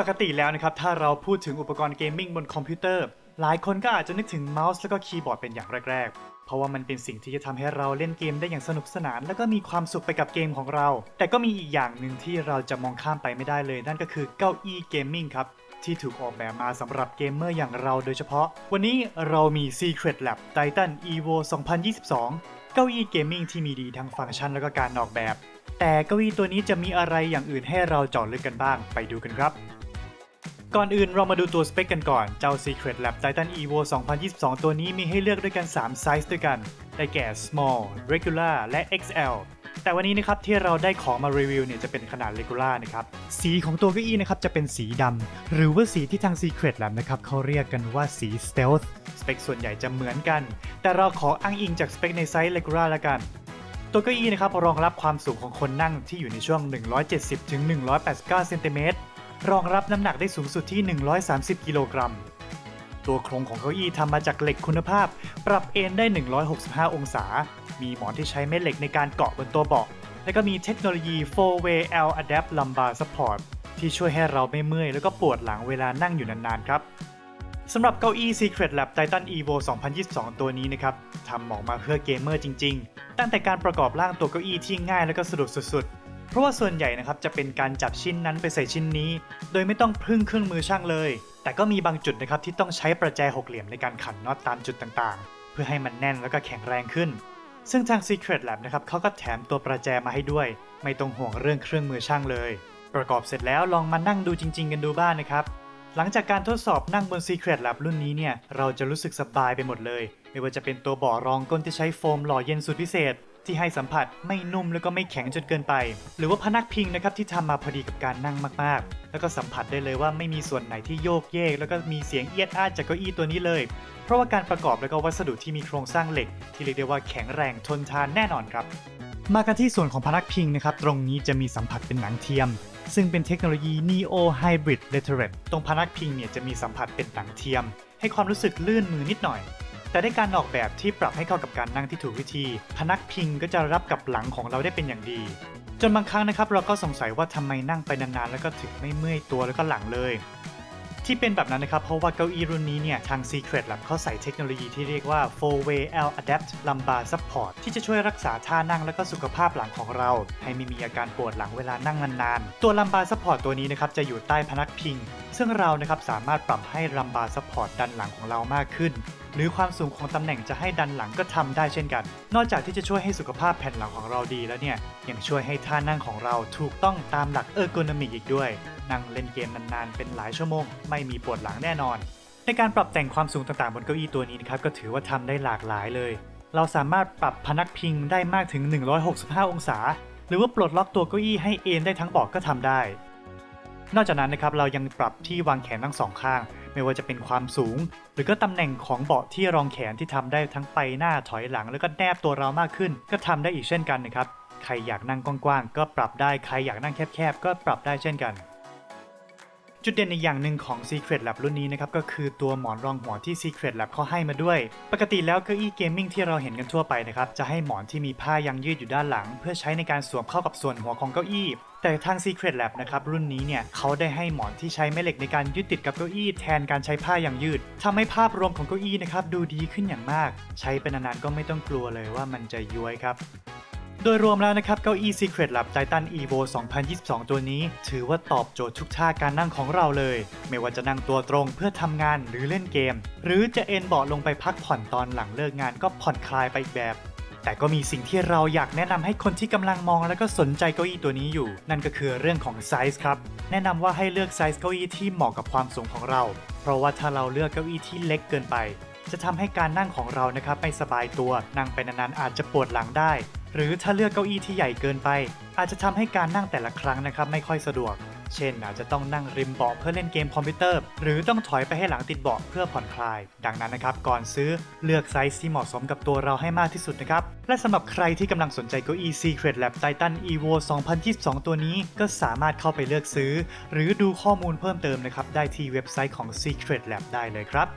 ปกติแล้วนะครับ ถ้าเราพูดถึงอุปกรณ์เกมมิ่งบนคอมพิวเตอร์ หลายคนก็อาจจะนึกถึงเมาส์แล้วก็คีย์บอร์ดเป็นอย่างแรก ๆ เพราะว่ามันเป็นสิ่งที่จะทำให้เราเล่นเกมได้อย่างสนุกสนาน แล้วก็มีความสุขไปกับเกมของเรา แต่ก็มีอีกอย่างหนึ่งที่เราจะมองข้ามไปไม่ได้เลย นั่นก็คือเก้าอี้เกมมิ่งครับที่ถูกออกแบบมาสำหรับเกมเมอร์อย่างเราโดยเฉพาะ วันนี้เรามี Secret Lab Titan Evo 2022 เก้าอี้เกมมิ่งที่มีดีทั้งฟังก์ชันและก็การออกแบบ แต่เก้าอี้ตัวนี้จะมีอะไรอย่างอื่นให้เราเจาะลึกกันบ้าง ไปดูกันครับ ก่อนอื่นเรามาดูตัวสเปคกันก่อน เจ้า Secret Lab Titan Evo 2022 ตัวนี้มีให้เลือกด้วยกัน 3 ไซส์ด้วยกัน ได้แก่ small regular และ XL แต่วันนี้นะครับที่เราได้ของมารีวิวเนี่ยจะเป็นขนาด regular นะครับ สีของตัวเก้าอี้นะครับจะเป็นสีดำ หรือว่าสีที่ทาง Secret Lab นะครับเขาเรียกกันว่าสี stealth สเปคส่วนใหญ่จะเหมือนกัน แต่เราขออ้างอิงจากสเปคในไซส์ regular ละกันตัวเก้าอี้นะครับรองรับความสูงของคนนั่งที่อยู่ในช่วง 170-189 เซนติเมตร รองรับน้ำหนักได้สูงสุดที่ 130 กิโลกรัม ตัวโครงของเก้าอี้ทำมาจากเหล็กคุณภาพ ปรับเอนได้ 165 องศา มีหมอนที่ใช้แม่เหล็กในการเกาะบนตัวเบาะ และก็มีเทคโนโลยี 4-way L Adapt Lumbar Support ที่ช่วยให้เราไม่เมื่อยแล้วก็ปวดหลังเวลานั่งอยู่นานๆครับสำหรับเก้าอี้ Secret Lab Titan Evo 2022 ตัวนี้นะครับทำออกมาเพื่อเกมเมอร์จริง ๆ ตั้งแต่การประกอบร่างตัวเก้าอี้ที่ง่ายและก็สะดวกสุดๆ เพราะว่าส่วนใหญ่นะครับจะเป็นการจับชิ้นนั้นไปใส่ชิ้นนี้ โดยไม่ต้องพึ่งเครื่องมือช่างเลย แต่ก็มีบางจุดนะครับที่ต้องใช้ประแจหกเหลี่ยมในการขันน็อตตามจุดต่างๆ เพื่อให้มันแน่นแล้วก็แข็งแรงขึ้น ซึ่งทาง Secret Lab นะครับเขาก็แถมตัวประแจมาให้ด้วย ไม่ต้องห่วงเรื่องเครื่องมือช่างเลย ประกอบเสร็จแล้วลองมานั่งดูจริง ๆ กันดูบ้างนะครับหลังจากการทดสอบนั่งบน Secret Lab รุ่นนี้เนี่ยเราจะรู้สึกสบายไปหมดเลย ไม่ว่าจะเป็นตัวเบาะรองก้นที่ใช้โฟมหล่อเย็นสุดพิเศษ ที่ให้สัมผัสไม่นุ่มแล้วก็ไม่แข็งจนเกินไป หรือว่าพนักพิงนะครับที่ทำมาพอดีกับการนั่งมากๆ แล้วก็สัมผัสได้เลยว่าไม่มีส่วนไหนที่โยกเยก แล้วก็มีเสียงเอียดอาดจากเก้าอี้ตัวนี้เลย เพราะว่าการประกอบแล้วก็วัสดุที่มีโครงสร้างเหล็ก ที่เรียกได้ว่าแข็งแรงทนทานแน่นอนครับ มากันที่ส่วนของพนักพิงนะครับตรงนี้จะมีสัมผัสเป็นหนังเทียมซึ่งเป็นเทคโนโลยี Neo Hybrid Lateral ตรงพนักพิงเนี่ยจะมีสัมผัสเป็นหนังเทียม ให้ความรู้สึกลื่นมือนิดหน่อย แต่ได้การออกแบบที่ปรับให้เข้ากับการนั่งที่ถูกวิธี พนักพิงก็จะรับกับหลังของเราได้เป็นอย่างดี จนบางครั้งนะครับเราก็สงสัยว่าทำไมนั่งไปนานๆแล้วก็ถึงไม่เมื่อยตัวแล้วก็หลังเลย ที่เป็นแบบนั้นนะครับ เพราะว่าเก้าอี้รุ่นนี้เนี่ย ทาง Secret Lab เขาใส่เทคโนโลยีที่เรียกว่า 4-way L Adapt Lumbar Support ที่จะช่วยรักษาท่านั่งและก็สุขภาพหลังของเรา ให้ไม่มีอาการปวดหลังเวลานั่งนานๆ ตัว Lumbar Support ตัวนี้นะครับ จะอยู่ใต้พนักพิง ซึ่งเรานะครับสามารถปรับให้ Lumbar Support ดันหลังของเรามากขึ้นหรือความสูงของตำแหน่งจะให้ดันหลังก็ทำได้เช่นกัน นอกจากที่จะช่วยให้สุขภาพแผ่นหลังของเราดีแล้วเนี่ย ยังช่วยให้ท่านั่งของเราถูกต้องตามหลักเออร์โกนอมิกอีกด้วย นั่งเล่นเกมนานๆ เป็นหลายชั่วโมง ไม่มีปวดหลังแน่นอน ในการปรับแต่งความสูงต่างๆ บนเก้าอี้ตัวนี้นะครับก็ถือว่าทำได้หลากหลายเลย เราสามารถปรับพนักพิงได้มากถึง 165 องศา หรือว่าปลดล็อกตัวเก้าอี้ให้เอ็นได้ทั้งเบาะก็ทำได้ นอกจากนั้นนะครับเรายังปรับที่วางแขนทั้งสองข้าง ไม่ว่าจะเป็นความสูง หรือก็ตำแหน่งของเบาะที่รองแขนที่ทำได้ทั้งไปหน้าถอยหลัง แล้วก็แนบตัวเรามากขึ้น ก็ทำได้อีกเช่นกันนะครับใครอยากนั่งกว้างๆก็ปรับได้ใครอยากนั่งแคบๆก็ปรับได้เช่นกัน จุดเด่นอีกอย่างหนึ่งของ Secret Lab รุ่นนี้นะครับก็คือตัวหมอนรองหัวที่ Secret Lab เขาให้มาด้วย ปกติแล้วเก้าอี้เกมมิ่งที่เราเห็นกันทั่วไปนะครับจะให้หมอนที่มีผ้ายางยืดอยู่ด้านหลัง เพื่อใช้ในการสวมเข้ากับส่วนหัวของเก้าอี้ แต่ทาง Secret Lab นะครับรุ่นนี้เนี่ยเขาได้ให้หมอนที่ใช้แม่เหล็กในการยึดติดกับเก้าอี้แทนการใช้ผ้ายางยืดทำให้ภาพรวมของเก้าอี้นะครับดูดีขึ้นอย่างมาก ใช้เป็นนานๆก็ไม่ต้องกลัวเลยว่ามันจะย้วยครับ โดยรวมแล้วนะครับ เก้าอี้ Secret Lab Titan Evo 2022 ตัวนี้ ถือว่าตอบโจทย์ทุกท่าการนั่งของเราเลย ไม่ว่าจะนั่งตัวตรงเพื่อทำงานหรือเล่นเกม หรือจะเอนเบาะลงไปพักผ่อนตอนหลังเลิกงานก็ผ่อนคลายไปอีกแบบ แต่ก็มีสิ่งที่เราอยากแนะนำให้คนที่กำลังมองและก็สนใจเก้าอี้ตัวนี้อยู่ นั่นก็คือเรื่องของไซส์ครับ แนะนำว่าให้เลือกไซส์เก้าอี้ที่เหมาะกับความสูงของเรา เพราะว่าถ้าเราเลือกเก้าอี้ที่เล็กเกินไปจะทำให้การนั่งของเรานะครับไม่สบายตัว นั่งไปนานๆอาจจะปวดหลังได้ หรือถ้าเลือกเก้าอี้ที่ใหญ่เกินไป อาจจะทำให้การนั่งแต่ละครั้งนะครับไม่ค่อยสะดวก เช่น อาจจะต้องนั่งริมเบาะเพื่อเล่นเกมคอมพิวเตอร์ หรือต้องถอยไปให้หลังติดเบาะเพื่อผ่อนคลาย ดังนั้นนะครับก่อนซื้อเลือกไซส์ที่เหมาะสมกับตัวเราให้มากที่สุดนะครับ และสำหรับใครที่กำลังสนใจเก้าอี้ Secret Lab Titan Evo 2022 ตัวนี้ก็สามารถเข้าไปเลือกซื้อ หรือดูข้อมูลเพิ่มเติมนะครับได้ที่เว็บไซต์ของ Secret Lab ได้เลยครับ